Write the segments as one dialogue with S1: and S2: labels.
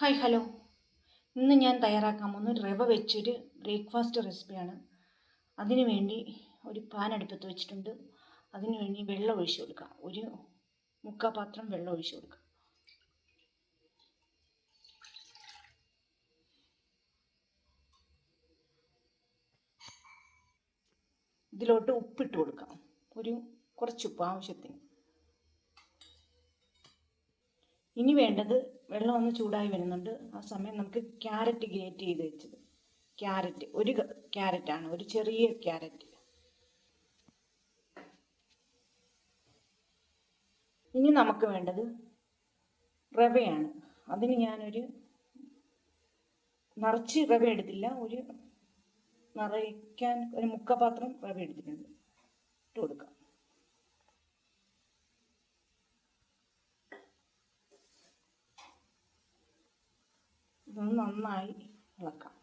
S1: Hi hello. ഇന്ന് ഞാൻ തയ്യാറാക്കാൻ പോകുന്ന റവ വെച്ചൊരു ബ്രേക്ക്ഫാസ്റ്റ് റെസിപ്പിയാണ്. അതിനു വേണ്ടി ഒരു പാൻ അടുപ്പത്ത് വെച്ചിട്ടുണ്ട്. അതിനു വേണ്ടി വെള്ളം ഒഴിച്ചു കൊടുക്കാം ഒരു മുക്കാൽ പാത്രം വെള്ളം ഒഴിച്ചു കൊടുക്കാം ഇതിലോട്ട് ഉപ്പിട്ട് കൊടുക്കാം. ഒരു കുറച്ച് ഉപ്പ് ആവശ്യത്തിന്. ഇനി വേണ്ടത് വെള്ളം ഒന്ന് ചൂടായി വരുന്നുണ്ട്. ആ സമയം നമുക്ക് ക്യാരറ്റ് ഗ്രേറ്റ് ചെയ്ത് വെച്ചത്. ക്യാരറ്റ് ഒരു ക്യാരറ്റ് ആണ് ഒരു ചെറിയ ക്യാരറ്റ്. ഇനി നമുക്ക് വേണ്ടത് റവയാണ്. അതിന് ഞാനൊരു നിറച്ച് റവ എടുത്തില്ല ഒരു നിറയ്ക്കാൻ ഒരു മുക്കപാത്രം റവ എടുത്തിട്ടുണ്ട്. ഇട്ട് കൊടുക്കാം ഇതൊന്ന് നന്നായി ഇളക്കാം.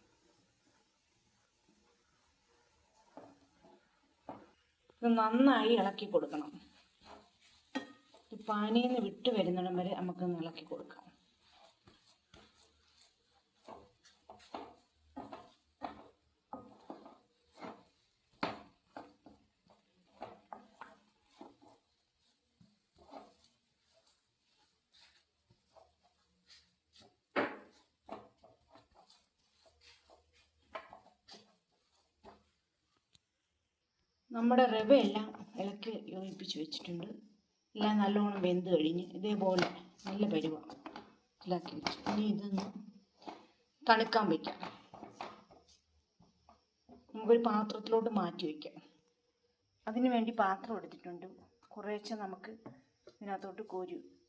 S1: ഇത് നന്നായി ഇളക്കി കൊടുക്കണം. പാനിയിൽ വിട്ട് വരുന്നിടം വരെ നമുക്കൊന്ന് ഇളക്കി കൊടുക്കാം. നമ്മുടെ റവയെല്ലാം ഇളക്കി യോജിപ്പിച്ച് വെച്ചിട്ടുണ്ട്. എല്ലാം നല്ലോണം വെന്ത് കഴിഞ്ഞ് ഇതേപോലെ നല്ല പരുവ ഇളക്കി വെച്ചു. ഇനി ഇതൊന്ന് തണുക്കാൻ വയ്ക്കാം നമുക്കൊരു പാത്രത്തിലോട്ട് മാറ്റി വയ്ക്കാം അതിനു വേണ്ടി പാത്രം എടുത്തിട്ടുണ്ട്. കുറേശ്ശെ നമുക്ക് ഇതിനകത്തോട്ട് കോരി വയ്ക്കാം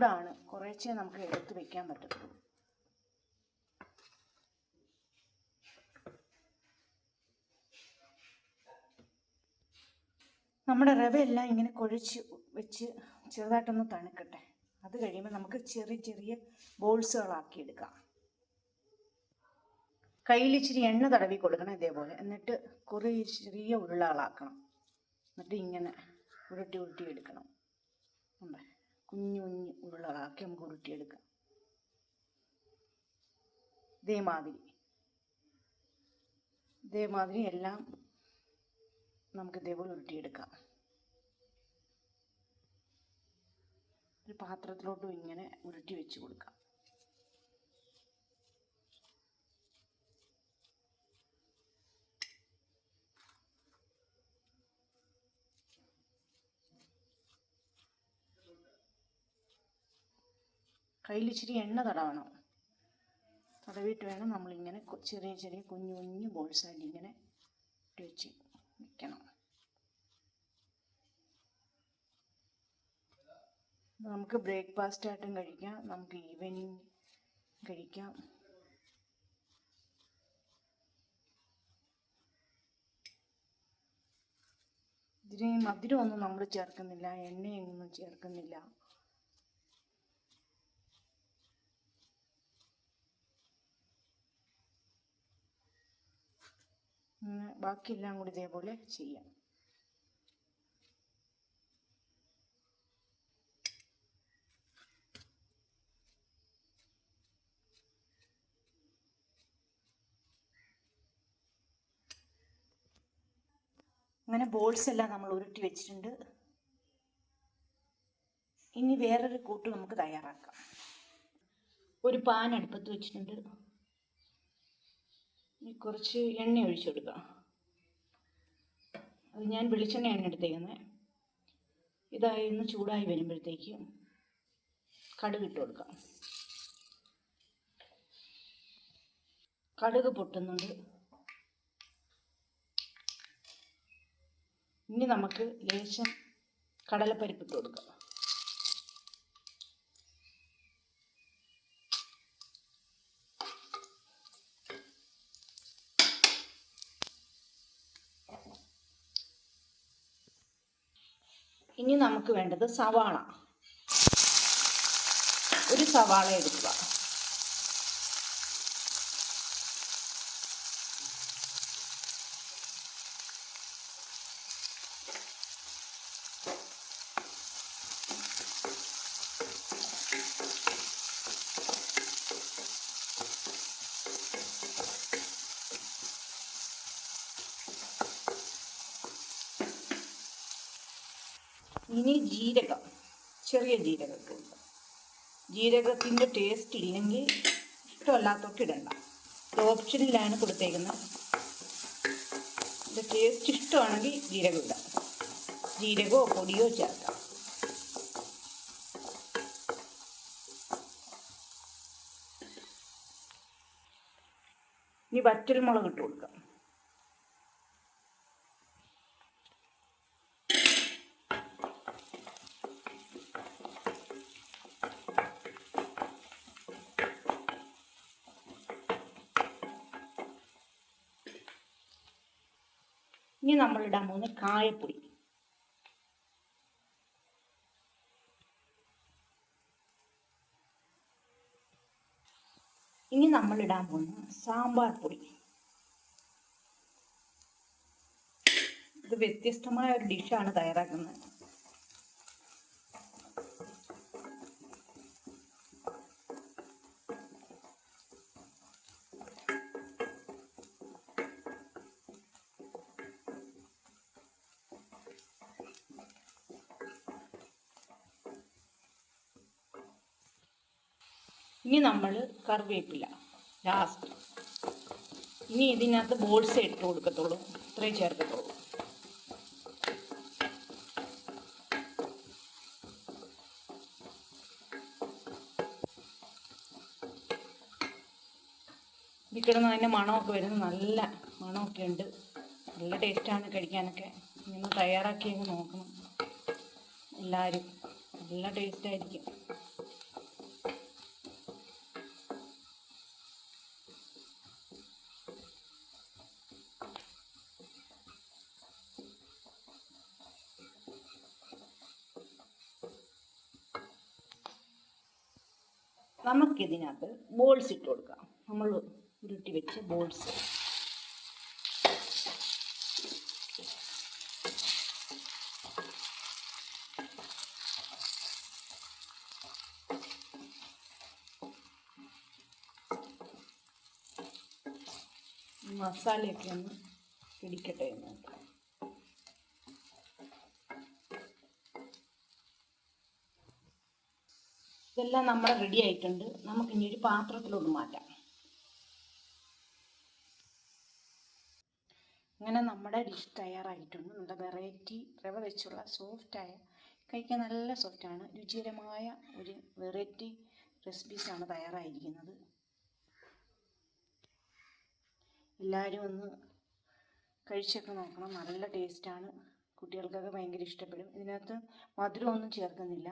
S1: ചൂടാണ് കുറേശ്ശേ നമുക്ക് എടുത്ത് വെക്കാൻ പറ്റത്തുള്ളൂ. നമ്മുടെ റവയെല്ലാം ഇങ്ങനെ കുഴച്ച് വെച്ച് ചെറുതായിട്ടൊന്ന് തണുക്കട്ടെ. അത് കഴിയുമ്പോൾ നമുക്ക് ചെറിയ ചെറിയ ബോൾസുകളാക്കി എടുക്കാം. കയ്യിൽ ഇച്ചിരി എണ്ണ തടവി കൊടുക്കണം ഇതേപോലെ. എന്നിട്ട് കുറേ ചെറിയ ഉരുളകളാക്കണം. എന്നിട്ട് ഇങ്ങനെ ഉരുട്ടി ഉരുട്ടി എടുക്കണം. ഉണ്ട്? കുഞ്ഞു കുഞ്ഞു ഉരുളകളാക്കി നമുക്ക് ഉരുട്ടിയെടുക്കാം ഇതേമാതിരി. ഇതേമാതിരി എല്ലാം നമുക്ക് ഇതേപോലെ ഉരുട്ടിയെടുക്കാം. ഒരു പാത്രത്തിലോട്ടും ഇങ്ങനെ ഉരുട്ടി വെച്ച് കൊടുക്കാം. കയ്യിൽ ഇച്ചിരി എണ്ണ തടവണം. തടവിയിട്ട് വേണം നമ്മളിങ്ങനെ ചെറിയ ചെറിയ കുഞ്ഞു കുഞ്ഞു ബോൾസായിട്ട് ഇങ്ങനെ വെച്ച് വെക്കണം. നമുക്ക് ബ്രേക്ക്ഫാസ്റ്റ് ആയിട്ടും കഴിക്കാം നമുക്ക് ഈവനിങ് കഴിക്കാം. ഇതിന് മധുരമൊന്നും നമ്മൾ ചേർക്കുന്നില്ല എണ്ണയൊന്നും ചേർക്കുന്നില്ല. ബാക്കിയെല്ലാം കൂടി ഇതേപോലെ ചെയ്യാം. അങ്ങനെ ബോൾസ് എല്ലാം നമ്മൾ ഉരുട്ടി വെച്ചിട്ടുണ്ട്. ഇനി വേറൊരു കൂട്ട് നമുക്ക് തയ്യാറാക്കാം. ഒരു പാൻ അടുപ്പത്ത് വെച്ചിട്ടുണ്ട്. ഇനി കുറച്ച് എണ്ണ ഒഴിച്ചു കൊടുക്കാം. അത് ഞാൻ വെളിച്ചെണ്ണയാണ് എടുത്തേക്കുന്നത് ഇതായി ഒന്ന് ചൂടായി വരുമ്പോഴത്തേക്ക് കടുക് ഇട്ട് കൊടുക്കാം. കടുക് പൊട്ടുന്നുണ്ട്. ഇനി നമുക്ക് ലേശം കടലപ്പരിപ്പ് ഇട്ട് കൊടുക്കാം. ഇനി നമുക്ക് വേണ്ടത് സവാള. ഒരു സവാള എടുക്കുക. ഇനി ജീരകം ചെറിയ ജീരകം കൂടുതൽ ജീരകത്തിന്റെ ടേസ്റ്റ് ഇല്ലെങ്കിൽ ഇഷ്ടമല്ലാത്തൊക്കെ ഇടണ്ട. ഓപ്ഷനിലാണ് കൊടുത്തേക്കുന്നത്. ഇത് ടേസ്റ്റ് ഇഷ്ടമാണെങ്കിൽ ജീരകം ഇടാം. ജീരകമോ പൊടിയോ ചേർക്കാം. ഇനി വറ്റൽമുളക് ഇട്ട് കൊടുക്കാം. ഇനി നമ്മൾ ഇടാൻ പോകുന്ന കായപ്പൊടി ഇനി നമ്മൾ ഇടാൻ പോകുന്ന സാമ്പാർ പൊടി ഇത് വ്യത്യസ്തമായ ഒരു ഡിഷാണ് തയ്യാറാക്കുന്നത്. ഇനി നമ്മൾ കറിവേപ്പില ലാസ്റ്റ് ഇനി ഇതിനകത്ത് ബോൾസ് ഇട്ട് കൊടുക്കത്തുള്ളൂ. ഇത്രയും ചേർക്കത്തുള്ളൂ. ഇതിൽ കിടന്ന് അതിന്റെ മണമൊക്കെ വരുന്നത് നല്ല മണമൊക്കെ ഉണ്ട്. നല്ല ടേസ്റ്റാണ് കഴിക്കാനൊക്കെ. ഇങ്ങനെ തയ്യാറാക്കി അങ്ങ് നോക്കണം. എല്ലാവരും. നല്ല ടേസ്റ്റായിരിക്കും നമുക്കിതിനകത്ത് ബോൾസ് ഇട്ട് കൊടുക്കാം. നമ്മൾ ഉരുട്ടി വെച്ച് ബോൾസ് മസാലയൊക്കെ ഒന്ന് പിടിക്കട്ടെ എന്ന് ഇതെല്ലാം നമ്മൾ റെഡി ആയിട്ടുണ്ട്. നമുക്ക് ഇനി ഒരു പാത്രത്തിലോട്ട് മാറ്റാം. അങ്ങനെ നമ്മുടെ ഡിഷ് തയ്യാറായിട്ടുണ്ട്. നല്ല വെറൈറ്റി റവ വെച്ചുള്ള സോഫ്റ്റായ കഴിക്കാൻ നല്ല സോഫ്റ്റാണ് രുചികരമായ ഒരു വെറൈറ്റി റെസിപ്പീസാണ് തയ്യാറായിരിക്കുന്നത്. എല്ലാവരും ഒന്ന് കഴിച്ചൊക്കെ നോക്കണം. നല്ല ടേസ്റ്റാണ് കുട്ടികൾക്കൊക്കെ ഭയങ്കര ഇഷ്ടപ്പെടും. ഇതിനകത്ത് മധുരമൊന്നും ചേർക്കുന്നില്ല.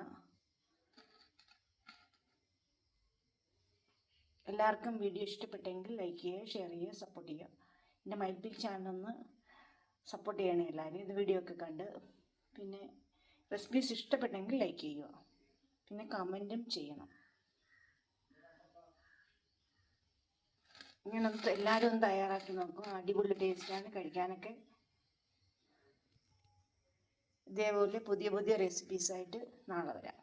S1: എല്ലാവർക്കും വീഡിയോ ഇഷ്ടപ്പെട്ടെങ്കിൽ ലൈക്ക് ചെയ്യുക ഷെയർ ചെയ്യുക സപ്പോർട്ട് ചെയ്യുക. എന്റെ ചാനൽ ചാനലൊന്ന് സപ്പോർട്ട് ചെയ്യണം എല്ലാവരും. ഇത് വീഡിയോ ഒക്കെ കണ്ട് പിന്നെ റെസിപ്പീസ് ഇഷ്ടപ്പെട്ടെങ്കിൽ ലൈക്ക് ചെയ്യുക. പിന്നെ കമന്റും ചെയ്യണം. ഇങ്ങനെ നമുക്ക് എല്ലാവരും ഒന്ന് തയ്യാറാക്കി നോക്കും. അടിപൊളി ടേസ്റ്റാണ് കഴിക്കാനൊക്കെ ഇതേപോലെ പുതിയ പുതിയ റെസിപ്പീസായിട്ട് നാളെ വരാം.